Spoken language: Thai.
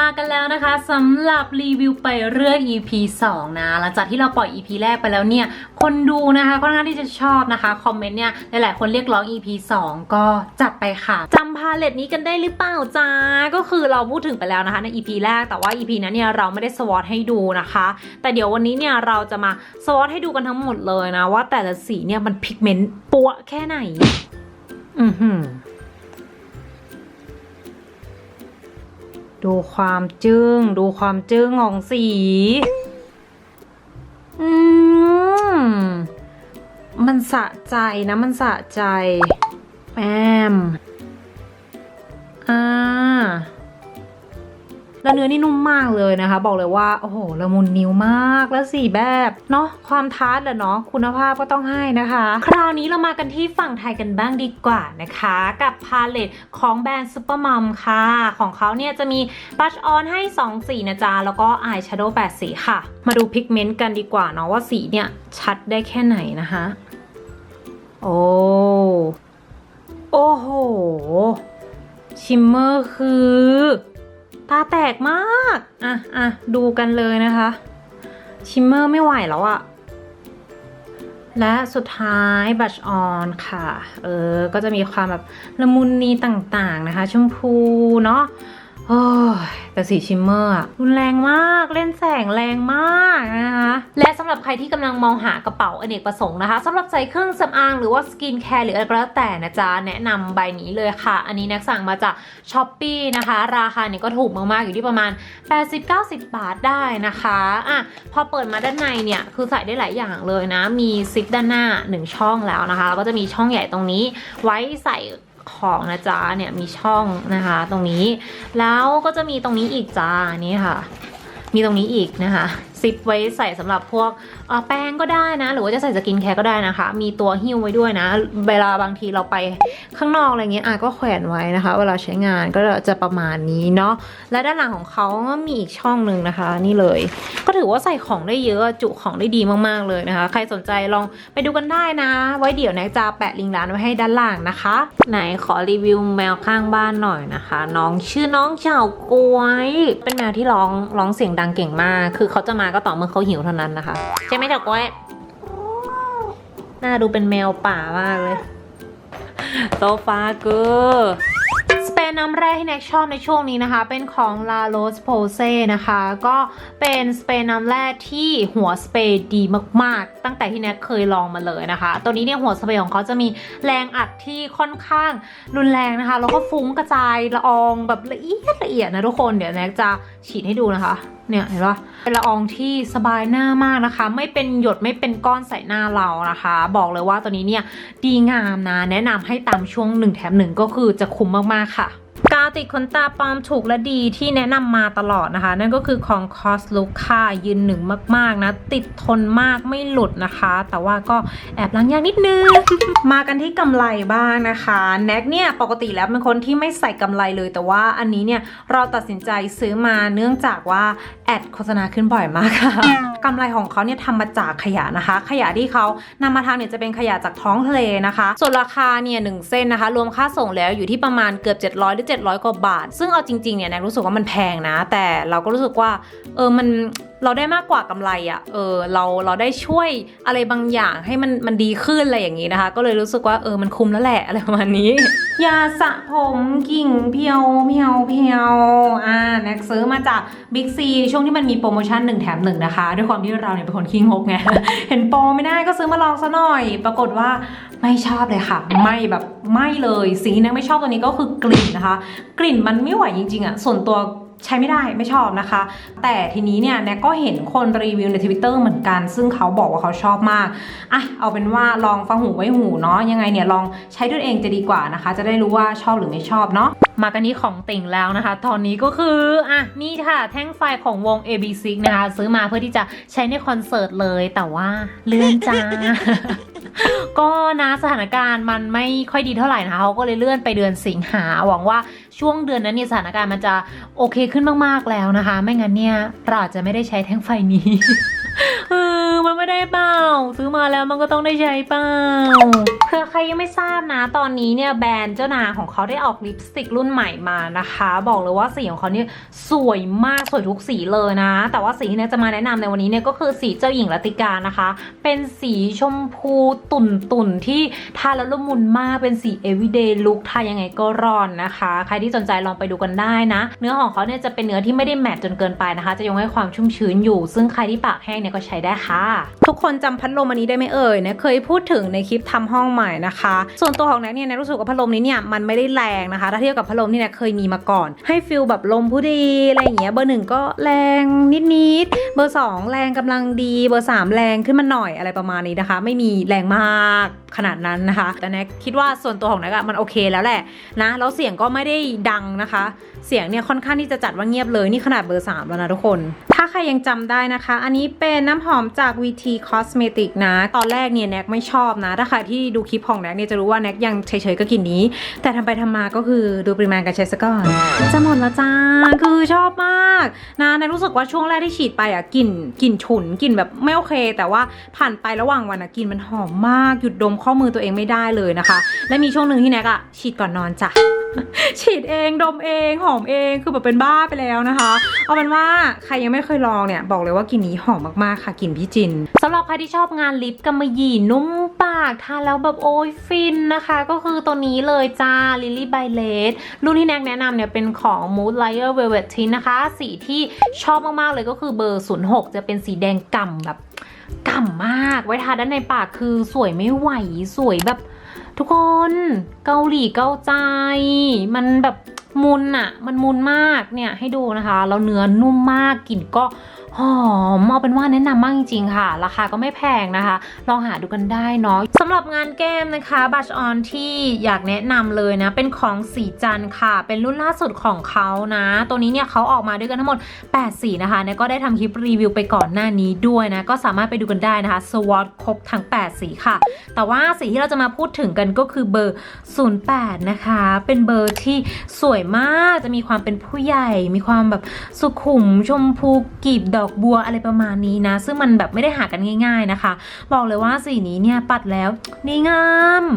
มากันแล้วนะคะสำหรับรีวิวไปเรื่อย EP 2 นะหลังจากที่เราปล่อย EP แรกไปแล้วเนี่ย คนดูนะคะค่อนข้างที่จะชอบนะคะ คอมเมนต์เนี่ย หลายๆ คนเรียกร้อง EP 2 ก็จัดไปค่ะจำพาเลตนี้กันได้หรือเปล่าจ้าก็คือเราพูดถึงไปแล้วนะคะใน EP แรกแต่ว่า EP นั้นเนี่ยเราไม่ได้สวอตให้ดูนะคะ แต่เดี๋ยววันนี้เนี่ยเราจะมาสวอตให้ดูกันทั้งหมดเลยนะว่าแต่ละสีเนี่ยมันพิกเมนต์ปัวแค่ไหน อือหือ ดูความจึง้ง ดูความจึ้งของสี อืม มันสะใจนะ มันสะใจ แอมอ่า แล้วเนื้อนี่นุ่มมากเลยนะคะ บอกเลยว่าโอ้โหละมุนนิ้วมากแล้วสีแบบเนาะความทาร์ตแหละเนาะคุณภาพก็ต้องให้นะคะ คราวนี้เรามากันที่ฝั่งไทยกันบ้างดีกว่านะคะ กับพาเลตของแบรนด์ซูเปอร์มัมค่ะ ของเขาเนี่ยจะมีบัชออนให้ 2 สีนะจ๊ะ แล้วก็อายแชโดว์8สีค่ะ มาดูพิกเมนต์กันดีกว่าเนาะว่าสีเนี่ยชัดได้แค่ไหนนะคะ โอ้โอ้โห ชิมเมอร์คือ ตาแตกมาก อะอะดูกันเลยนะคะ ชิมเมอร์ไม่ไหวแล้วอะและสุดท้ายบัชออนค่ะ เออ ก็จะมีความแบบละมุนนีต่างๆนะคะ ชมพูเนาะ โอ้แต่สีชิมเมอร์อะรุนแรงมาก เล่นแสงแรงมากนะคะ และสำหรับใครที่กำลังมองหากระเป๋าอเนกประสงค์นะคะสำหรับใส่เครื่องสำอางหรือว่าสกินแคร์หรืออะไรก็แล้วแต่นะจ๊ะ แนะนำใบนี้เลยค่ะ อันนี้นักสั่งมาจากช้อปปีนะคะ ราคาเนี่ยก็ถูกมากๆ อยู่ที่ประมาณ 80-90 บาทได้นะคะอะพอเปิดมาด้านในเนี่ยคือใส่ได้หลายอย่างเลยนะ มีซิปด้านหน้า 1 ช่องแล้วนะคะแล้วก็จะมีช่องใหญ่ตรงนี้ ไว้ใส่ ของนะจ๊ะเนี่ยมีช่องนะคะ ตรงนี้ แล้วก็จะมีตรงนี้อีกจ้านี่ค่ะ มีตรงนี้อีกนะคะ ซิปไว้ใส่สำหรับพวกแป้งก็ได้นะ หรือว่าจะใส่สกินแคร์ก็ได้นะคะ มีตัวหิ้วไว้ด้วยนะ เวลาบางทีเราไปข้างนอกอะไรเงี้ยอะก็แขวนไว้นะคะ เวลาใช้งานก็จะประมาณนี้เนาะและด้านหลังของเขาก็มีอีกช่องหนึ่งนะคะ นี่เลย ก็ถือว่าใส่ของได้เยอะจุของได้ดีมากๆเลยนะคะ ใครสนใจลองไปดูกันได้นะ ไว้เดี๋ยวแน็กจะแปะลิงก์ร้านไว้ให้ด้านล่างนะคะ ไหนขอรีวิวแมวข้างบ้านหน่อยนะคะ น้องชื่อน้องเฉากวยเป็นแมวที่ร้องร้องเสียงดังเก่งมาก คือเขาจะมาก็ต่อเมื่อเขาหิวเท่านั้นนะคะ ใช่ไหมเฉากล้วยน่าดูเป็นแมวป่ามากเลย โซฟาเกอร์ น้ำแร่ที่แน็กชอบในช่วงนี้นะคะ เป็นของ La Rose Posay นะคะ ก็เป็นสเปรย์น้ำแร่ที่หัวสเปรย์ดีมากๆ ตั้งแต่ที่แน็กเคยลองมาเลยนะคะ ตัวนี้เนี่ยหัวสเปรย์ของเขาจะมีแรงอัดที่ค่อนข้างรุนแรงนะคะ แล้วก็ฟุ้งกระจายละอองแบบละเอียดละเอียดนะทุกคน เดี๋ยวแน็กจะฉีดให้ดูนะคะเนี่ยเห็นปะเป็นละอองที่สบายหน้ามากนะคะ ไม่เป็นหยดไม่เป็นก้อนใส่หน้าเรานะคะ บอกเลยว่าตัวนี้เนี่ยดีงามนะ แนะนำให้ตามช่วง1แถม1ก็คือจะคุ้มมาก ๆ ค่ะ ติดขนตาปลอมถูกและดีที่แนะนำมาตลอดนะคะ นั่นก็คือของ Cos Look ค่ะยืนหนึ่งมาก ๆ นะ ติดทนมากไม่หลุดนะคะ แต่ว่าก็แอบล้างยากนิดนึง มากันที่กำไรบ้างนะคะแน็กเนี่ยปกติแล้วเป็นคนที่ไม่ใส่กำไรเลย แต่ว่าอันนี้เนี่ยเราตัดสินใจซื้อมาเนื่องจากว่าแอดโฆษณาขึ้นบ่อยมากค่ะกำไรของเขาเนี่ยทำมาจากขยะนะคะ ขยะที่เขานำมาทำเนี่ยจะเป็นขยะจากท้องทะเลนะคะ ส่วนราคาเนี่ยหนึ่งเส้นนะคะ รวมค่าส่งแล้วอยู่ที่ประมาณเกือบ 700 หรือ 700กว่าบาท ซึ่งเอาจริงๆเนี่ยแนกรู้สึกว่ามันแพงนะ แต่เราก็รู้สึกว่าเออมัน เราได้มากกว่ากำไรอะ่ะ เออ เรา เราได้ช่วยอะไรบางอย่างให้มัน มันดีขึ้นอะไรอย่างนี้นะคะ ก็เลยรู้สึกว่า เออ มันคุ้มแล้วแหละอะไรประมาณนี้ ยาสระผมกิ่งเพียวเพียวเพียวอ่าแน็กซื้อมาจากบิ๊กซีช่วงที่มันมีโปรโมชั่น1แถม1นะคะ ด้วยความที่เราเนี่ยเป็นคนขี้งกไง เห็นโปรไม่ได้ก็ซื้อมาลองซะหน่อย ปรากฏว่าไม่ชอบเลยค่ะ ไม่แบบไม่เลย สีน็กไม่ชอบตัวนี้ก็คือกลิ่นนะคะ กลิ่นมันไม่ไหวจริงๆอะส่วนตัว ใช้ไม่ได้ไม่ชอบนะคะ แต่ทีนี้เนี่ยแน็กก็เห็นคนรีวิวในทวิตเตอร์เหมือนกัน ซึ่งเขาบอกว่าเขาชอบมากอะเอาเป็นว่าลองฟังหูไว้หูเนาะยังไงเนี่ยลองใช้ด้วยเองจะดีกว่านะคะ จะได้รู้ว่าชอบหรือไม่ชอบเนาะมากันที่ของติ่งแล้วนะคะ ตอนนี้ก็คืออะนี่ค่ะแท่งไฟของวง AB6 นะคะ ซื้อมาเพื่อที่จะใช้ในคอนเสิร์ตเลยแต่ว่าเลื่อนจ้า ก็นะสถานการณ์มันไม่ค่อยดีเท่าไหร่นะคะเขาก็เลยเลื่อนไปเดือนสิงหาหวังว่าช่วงเดือนนั้นเนี่ยสถานการณ์มันจะโอเคขึ้นมากๆแล้วนะคะ ไม่งั้นเนี่ยเราอาจจะไม่ได้ใช้แท่งไฟนี้ ออมันไม่ได้เปล่า ซื้อมาแล้วมันก็ต้องได้ใช้เปล่าเพื่อใครยังไม่ทราบนะ ตอนนี้เนี่ยแบรนด์เจ้านาของเขาได้ออกลิปสติกรุ่นใหม่มานะคะ บอกเลยว่าสีของเขาเนี่ยสวยมากสวยทุกสีเลยนะ แต่ว่าสีที่เนยจะมาแนะนำในวันนี้เนี่ยก็คือสีเจ้าหญิงรัติกานะคะ เป็นสีชมพูตุ่นตุ่นๆที่ทาแล้วละมุนมากเป็นสี everyday look ทายังไงก็ร้อนนะคะ ใครที่สนใจลองไปดูกันได้นะ เนื้อของเขาเนี่ยจะเป็นเนื้อที่ไม่ได้แมตต์จนเกินไปนะคะ จะยังให้ความชุ่มชื้นอยู่ ซึ่งใครที่ปากแห้งเนี่ยก็ใช้ได้ค่ะทุกคนจำพัดลมอันนี้ได้ไหมเอ่ยเนี่ยเคยพูดถึงในคลิปทำห้องใหม่นะคะ ส่วนตัวของแน็กเนี่ยแน็กรู้สึกว่าพัดลมนี้เนี่ยมันไม่ได้แรงนะคะ ถ้าเทียบกับพัดลมที่แน็กเคยมีมาก่อน ให้ฟิลแบบลมผู้ดีอะไรอย่างเงี้ยเบอร์หนึ่งก็แรงนิดๆเบอร์สองแรงกำลังดีเบอร์สามแรงขึ้นมาหน่อยอะไรประมาณนี้นะคะ ไม่มีแรงมากขนาดนั้นนะคะ แต่แน็กคิดว่าส่วนตัวของแน็กอะมันโอเคแล้วแหละนะแล้วเสียงก็ไม่ได้ดังนะคะ เสียงเนี่ยค่อนข้างที่จะจัดว่าเงียบเลยนี่ขนาดเบอร์3แล้วนะทุกคน ถ้า รยังจำได้นะคะ อันนี้เป็นน้ำหอมจาก VT Cosmetic นะ ตอนแรกเนี่ยแน็กไม่ชอบนะ ถ้าใครที่ดูคลิปของแน็กเนี่ยจะรู้ว่าแน็กยังเฉยๆก็กลินนี้ แต่ทำไปทำมาก็คือดูปริมาณการใช้ซะก่อน จะหมดแล้วจ้า คือชอบมากนะแน็กรู้สึกว่าช่วงแรกที่ฉีดไปอะกลิ่นกลิ่นฉุนกลิ่นแบบไม่โอเค แต่ว่าผ่านไประหว่างวันอะกลิ่นมันหอมมากหยุดดมข้อมือตัวเองไม่ได้เลยนะคะ และมีช่วงหนึ่งที่แน็กอะฉีดก่อนนอนจ้ะ ฉีดเองดมเองหอมเองคือแบบเป็นบ้าไปแล้วนะคะ เอาเป็นว่าใครยังไม่เคยลองเนี่ย บอกเลยว่ากลิ่นนี้หอมมากๆค่ะกลิ่นพี่จินสำหรับใครที่ชอบงานลิปกำมะหยี่นุ่มปากทาแล้วแบบโอ้ยฟินนะคะ ก็คือตัวนี้เลยจ้า Lily by l a d รุ่นที่แนกแนะนำเนี่ยเป็นของ Mood Layer Velvet Tint นะคะ สีที่ชอบมากๆเลยก็คือเบอร์ 06 จะเป็นสีแดงก่ำแบบก่ำมาก ไว้ทาด้านในปากคือสวยไม่ไหวสวยแบบ ทุกคนเกาหลีเกาใจ มันแบบมุนอะมันมุนมากเนี่ยให้ดูนะคะ แล้วเนื้อนุ่มมากกลิ่นก็ หอมเอาเป็นว่าแนะนำมากจริงๆค่ะ ราคาก็ไม่แพงนะคะ ลองหาดูกันได้เนาะสำหรับงานแก้มนะคะบัชออนที่อยากแนะนำเลยนะ เป็นของสีจันค่ะ เป็นรุ่นล่าสุดของเขานะ ตัวนี้เนี่ยเขาออกมาด้วยกันทั้งหมด 8 สีนะคะเนี่ยก็ได้ทำคลิปรีวิวไปก่อนหน้านี้ด้วยนะ ก็สามารถไปดูกันได้นะคะสวอตครบทั้ง 8 สีค่ะ แต่ว่าสีที่เราจะมาพูดถึงกันก็คือเบอร์ 08 นะคะ เป็นเบอร์ที่สวยมากจะมีความเป็นผู้ใหญ่ มีความแบบสุขุมชมพูกีบดอกบัวอะไรประมาณนี้นะ ซึ่งมันแบบไม่ได้หากันง่าย ๆนะคะ บอกเลยว่าสีนี้เนี่ยปัดแล้วนี่งาม